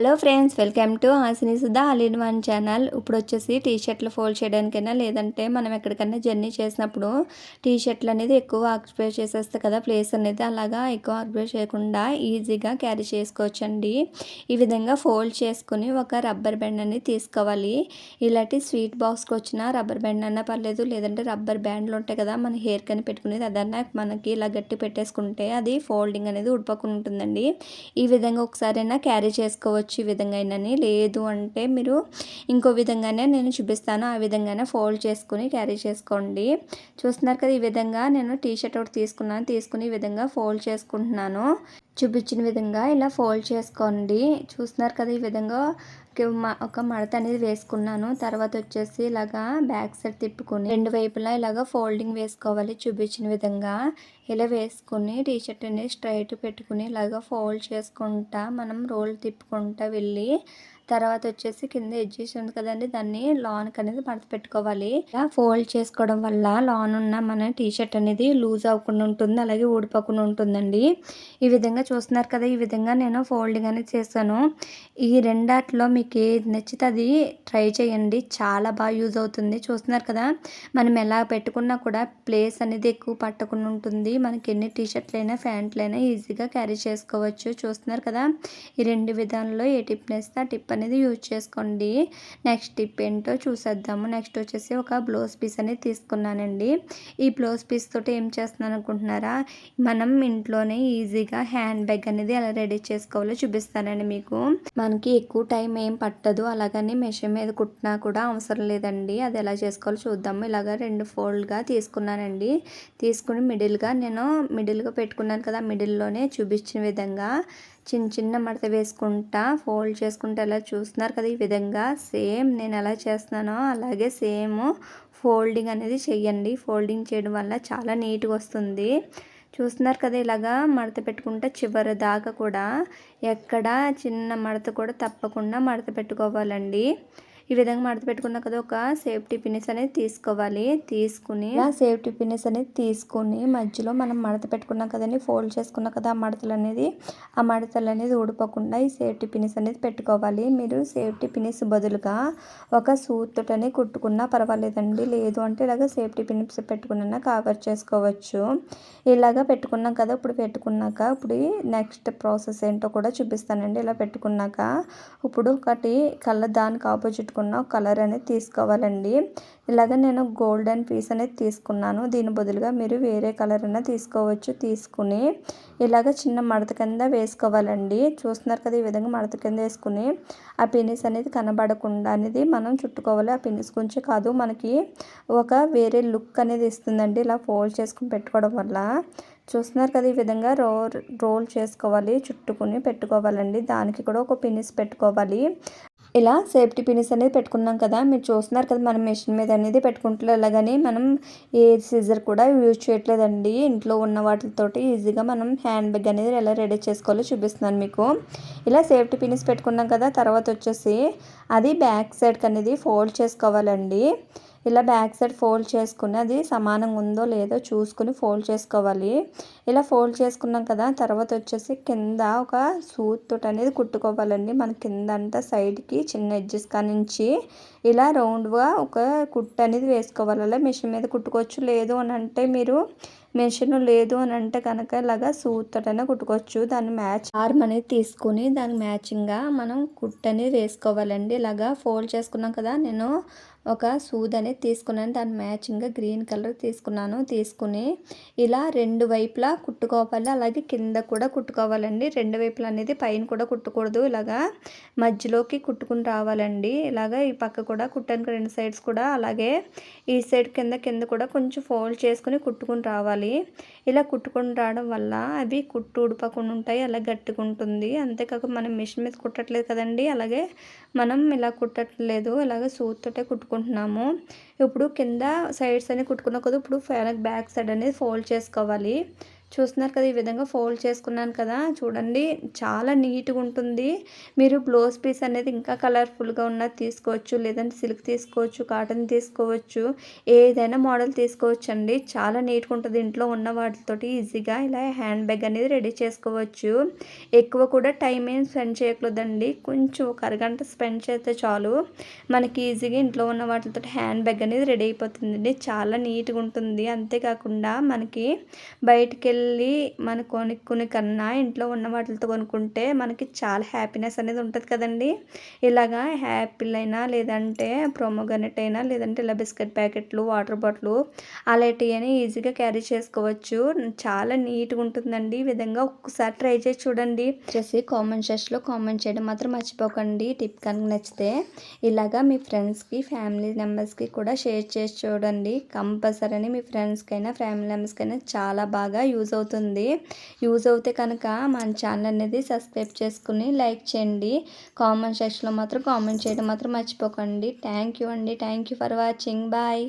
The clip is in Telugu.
Hello friends welcome to Hasini Sudha all in one channel. ఇప్పుడు వచ్చేసి టీ షర్ట్లు ఫోల్డ్ చేయడానికైనా లేదంటే మనం ఎక్కడికైనా జర్నీ చేసినప్పుడు టీ షర్ట్లు అనేది ఎక్కువ ఆక్యుపై చేసేస్తే కదా ప్లేస్ అనేది అలాగా ఎక్కువ ఆక్యుపై చేయకుండా ఈజీగా క్యారీ చేసుకోవచ్చండి. ఈ విధంగా ఫోల్డ్ చేసుకుని ఒక రబ్బర్ బ్యాండ్ అనేది తీసుకోవాలి. ఇలాంటి స్వీట్ బాక్స్కి వచ్చిన రబ్బర్ బ్యాండ్ అన్నా పర్లేదు లేదంటే రబ్బర్ బ్యాండ్లు ఉంటాయి కదా మన హెయిర్ కని పెట్టుకునేది అదన్నా మనకి ఇలా గట్టి పెట్టేసుకుంటే అది ఫోల్డింగ్ అనేది ఉడిపోకుండా ఉంటుందండి. ఈ విధంగా ఒకసారైనా క్యారీ చేసుకోవచ్చు. ఈ విధంగా లేదు అంటే మీరు ఇంకో విధంగానే నేను చూపిస్తాను. ఆ విధంగానే ఫోల్డ్ చేసుకుని క్యారీ చేసుకోండి. చూస్తున్నారు కదా ఈ విధంగా నేను టీ షర్ట్ ఒకటి తీసుకున్నాను. తీసుకుని ఈ విధంగా ఫోల్డ్ చేసుకుంటున్నాను. చూపించిన విధంగా ఇలా ఫోల్డ్ చేసుకోండి. చూస్తున్నారు కదా ఈ విధంగా ఒక మడత అనేది వేసుకున్నాను. తర్వాత వచ్చేసి ఇలాగా బ్యాక్ సైడ్ తిప్పుకొని రెండు వైపులా ఇలాగా ఫోల్డింగ్ వేసుకోవాలి చూపించిన విధంగా. ఇలా వేసుకుని టీషర్ట్ అనేది స్ట్రైట్ పెట్టుకుని ఇలాగా ఫోల్డ్ చేసుకుంటా మనం రోల్ తిప్పుకుంటా వెళ్ళి తర్వాత వచ్చేసి కింద ఎడ్జెస్ ఉంది కదండి దాన్ని లాన్ అనేది మడత పెట్టుకోవాలి. ఇలా ఫోల్డ్ చేసుకోవడం వల్ల లాన్ ఉన్న మన టీ షర్ట్ అనేది లూజ్ అవ్వకుండా ఉంటుంది అలాగే ఊడిపోకుండా ఉంటుందండి. ఈ విధంగా చూస్తున్నారు కదా ఈ విధంగా నేను ఫోల్డింగ్ అనేది చేశాను. ఈ రెండాట్లో మీకు ఏది నచ్చితే అది ట్రై చేయండి. చాలా బాగా యూజ్ అవుతుంది. చూస్తున్నారు కదా మనం ఎలా పెట్టుకున్నా కూడా ప్లేస్ అనేది ఎక్కువ పట్టకుండా ఉంటుంది. మనకి ఎన్ని టీ షర్ట్లైనా అయినా ఈజీగా క్యారీ చేసుకోవచ్చు. చూస్తున్నారు కదా ఈ రెండు విధానంలో ఏ టిప్ నేస్తే ఆ టిప్ అనేది యూజ్ చేసుకోండి. నెక్స్ట్ టిప్ ఏంటో చూసేద్దాము. నెక్స్ట్ వచ్చేసి ఒక బ్లౌజ్ పీస్ అనేది తీసుకున్నానండి. ఈ బ్లౌజ్ పీస్ తోటి ఏం చేస్తున్నాను అనుకుంటున్నారా? మనం ఇంట్లోనే ఈజీగా హ్యాండ్ బ్యాగ్ అనేది ఎలా రెడీ చేసుకోవాలో చూపిస్తానండి మీకు. మనకి ఎక్కువ టైం ఏం పట్టదు. అలాగని మెషిన్ మీద కుట్టినా కూడా అవసరం లేదండి. అది ఎలా చేసుకోవాలో చూద్దాము. ఇలాగ రెండు ఫోల్డ్గా తీసుకున్నానండి. తీసుకుని మిడిల్గా నేను మిడిల్గా పెట్టుకున్నాను కదా మిడిల్లోనే చూపించిన విధంగా చిన్న చిన్న మడత వేసుకుంటా ఫోల్డ్ చేసుకుంటా ఎలా చూస్తున్నారు కదా ఈ విధంగా. సేమ్ నేను ఎలా చేస్తున్నానో అలాగే సేమ్ ఫోల్డింగ్ అనేది చెయ్యండి. ఫోల్డింగ్ చేయడం వల్ల చాలా నీట్గా వస్తుంది. చూస్తున్నారు కదా ఇలాగా మడత పెట్టుకుంటే చివరి దాకా కూడా ఎక్కడ చిన్న మడత కూడా తప్పకుండా మడత పెట్టుకోవాలండి. ఈ విధంగా మడత పెట్టుకున్న కదా ఒక సేఫ్టీ పినిస్ అనేది తీసుకోవాలి. తీసుకుని ఆ సేఫ్టీ పినిస్ అనేది తీసుకుని మధ్యలో మనం మడత పెట్టుకున్నాం కదండి ఫోల్డ్ చేసుకున్నాం కదా ఆ మడతలు అనేది. ఆ మడతలు అనేది ఊడిపోకుండా ఈ సేఫ్టీ పినిస్ అనేది పెట్టుకోవాలి. మీరు సేఫ్టీ పినిస్ బదులుగా ఒక సూత్తోటని కుట్టుకున్నా పర్వాలేదండి. లేదు అంటే ఇలాగ సేఫ్టీ పినిస్ పెట్టుకున్నా కవర్ చేసుకోవచ్చు. ఇలాగ పెట్టుకున్నాం కదా ఇప్పుడు పెట్టుకున్నాక ఇప్పుడు నెక్స్ట్ ప్రాసెస్ ఏంటో కూడా చూపిస్తానండి. ఇలా పెట్టుకున్నాక ఇప్పుడు ఒకటి కళ్ళ దానికి ఆపోజిట్ తీసుకున్న కలర్ అనేది తీసుకోవాలండి. ఇలాగ నేను గోల్డెన్ పీస్ అనేది తీసుకున్నాను. దీని బదులుగా మీరు వేరే కలర్ అయినా తీసుకోవచ్చు తీసుకుని. ఇలాగ చిన్న మడత కింద వేసుకోవాలండి. చూస్తున్నారు కదా ఈ విధంగా మడత కింద వేసుకుని. ఆ పినిస్ అనేది కనబడకుండా అనేది మనం చుట్టుకోవాలి. ఆ పినిస్ గురించి కాదు. మనకి ఒక వేరే లుక్ అనేది ఇస్తుందండి. ఇలా ఫోల్డ్ చేసుకుని పెట్టుకోవడం వల్ల. చూస్తున్నారు కదా ఈ విధంగా రోల్ రోల్ చేసుకోవాలి. చుట్టుకుని పెట్టుకోవాలండి. దానికి కూడా ఒక పినిస్ పెట్టుకోవాలి. ఇలా సేఫ్టీ పిన్స్ అనేది పెట్టుకున్నాం కదా. మీరు చూస్తున్నారు కదా మనం మిషన్ మీద అనేది పెట్టుకుంటున్నారు అలాగని మనం ఏ సీజర్ కూడా యూజ్ చేయట్లేదండి. ఇంట్లో ఉన్న వాటితోటి ఈజీగా మనం హ్యాండ్ బ్యాగ్ అనేది ఎలా రెడీ చేసుకోవాలో చూపిస్తున్నాను మీకు. ఇలా సేఫ్టీ పిన్స్ పెట్టుకున్నాం కదా తర్వాత వచ్చేసి అది బ్యాక్ సైడ్కి అనేది ఫోల్డ్ చేసుకోవాలండి. ఇలా బ్యాక్ సైడ్ ఫోల్డ్ చేసుకుని అది సమానంగా ఉందో లేదో చూసుకుని ఫోల్డ్ చేసుకోవాలి. ఇలా ఫోల్డ్ చేసుకున్నాం కదా తర్వాత వచ్చేసి కింద ఒక సూత్ తోటి అనేది కుట్టుకోవాలండి. మన కింద అంతా సైడ్కి చిన్న ఎడ్జెస్ కానించి ఇలా రౌండ్గా ఒక కుట్టు అనేది వేసుకోవాలి. అలా మిషన్ మీద కుట్టుకోవచ్చు. లేదు అని అంటే మీరు మెషిన్ లేదు అని అంటే కనుక ఇలాగా సూత్తటనే కుట్టుకోవచ్చు. దాన్ని మ్యాచ్ ఆర్మ్ అనేది తీసుకుని దాని మ్యాచింగ్గా మనం కుట్ అనేది వేసుకోవాలండి. ఇలాగా ఫోల్డ్ చేసుకున్నాం కదా నేను ఒక సూద్ అనేది తీసుకున్నాను. దాని మ్యాచింగ్గా గ్రీన్ కలర్ తీసుకున్నాను. తీసుకుని ఇలా రెండు వైపులా కుట్టుకోవాలి. అలాగే కింద కూడా కుట్టుకోవాలండి. రెండు వైపులా అనేది పైన కూడా కుట్టకూడదు. ఇలాగా మధ్యలోకి కుట్టుకుని రావాలండి. ఇలాగా ఈ పక్క కూడా కుట్టానికి రెండు సైడ్స్ కూడా అలాగే ఈ సైడ్ కింద కింద కూడా కొంచెం ఫోల్డ్ చేసుకుని కుట్టుకుని రావాలి. ఇలా కుట్టుకుని రావడం వల్ల అవి కుట్టు ఉడిపోకుండా ఉంటాయి అలా గట్టిగా ఉంటుంది. అంతేకాక మనం మిషన్ మీద కుట్టట్లేదు కదండి. అలాగే మనం ఇలా కుట్టట్లేదు ఇలాగే సూత్తోటే కుట్టుకుంటున్నాము. ఇప్పుడు కింద సైడ్స్ అని కుట్టుకున్న కొద్ది ఇప్పుడు ఫ్యాన్ బ్యాక్ సైడ్ అనేది ఫోల్డ్ చేసుకోవాలి. చూస్తున్నారు కదా ఈ విధంగా ఫోల్డ్ చేసుకున్నాను కదా. చూడండి చాలా నీట్గా ఉంటుంది. మీరు బ్లౌజ్ పీస్ అనేది ఇంకా కలర్ఫుల్గా ఉన్నది తీసుకోవచ్చు. లేదంటే సిల్క్ తీసుకోవచ్చు కాటన్ తీసుకోవచ్చు ఏదైనా మోడల్ తీసుకోవచ్చు అండి చాలా నీట్గా ఉంటుంది. ఇంట్లో ఉన్న వాటితోటి ఈజీగా ఇలా హ్యాండ్ బ్యాగ్ అనేది రెడీ చేసుకోవచ్చు. ఎక్కువ కూడా టైం ఏం స్పెండ్ చేయకూడదండి. కొంచెం ఒక అరగంట స్పెండ్ చేస్తే చాలు. మనకి ఈజీగా ఇంట్లో ఉన్న వాటితో హ్యాండ్ బ్యాగ్ అనేది రెడీ అయిపోతుందండి. చాలా నీట్గా ఉంటుంది. అంతేకాకుండా మనకి బయటికి వెళ్ళి మన కొనుక్కుని కన్నా ఇంట్లో ఉన్న వాటితో కొనుక్కుంటే మనకి చాలా హ్యాపీనెస్ అనేది ఉంటుంది కదండి. ఇలాగా హ్యాపీలు అయినా లేదంటే ప్రోమోగనెట్ అయినా లేదంటే ఇలా బిస్కెట్ ప్యాకెట్లు వాటర్ బాటిల్ అలాంటివి అని ఈజీగా క్యారీ చేసుకోవచ్చు. చాలా నీట్గా ఉంటుందండి ఈ విధంగా. ఒక్కసారి ట్రై చేసి చూడండి. చేసి కామెంట్ సెక్షన్లో కామెంట్ చేయడం మాత్రం మర్చిపోకండి. టిప్ కనుక నచ్చితే ఇలాగా మీ ఫ్రెండ్స్కి ఫ్యామిలీ మెంబర్స్కి కూడా షేర్ చేసి చూడండి. కంపల్సరీ మీ ఫ్రెండ్స్కైనా ఫ్యామిలీ మెంబర్స్కైనా చాలా బాగా యూజ్ యూజ్ అవుతుంది యూజ్ అవుతే కనుక మన ఛానల్ అనేది సబ్స్క్రైబ్ చేసుకుని లైక్ చేయండి. కామెంట్ సెక్షన్లో మాత్రం కామెంట్ చేయడం మాత్రం మర్చిపోకండి. థ్యాంక్ యూ అండి. Thank you for watching. Bye.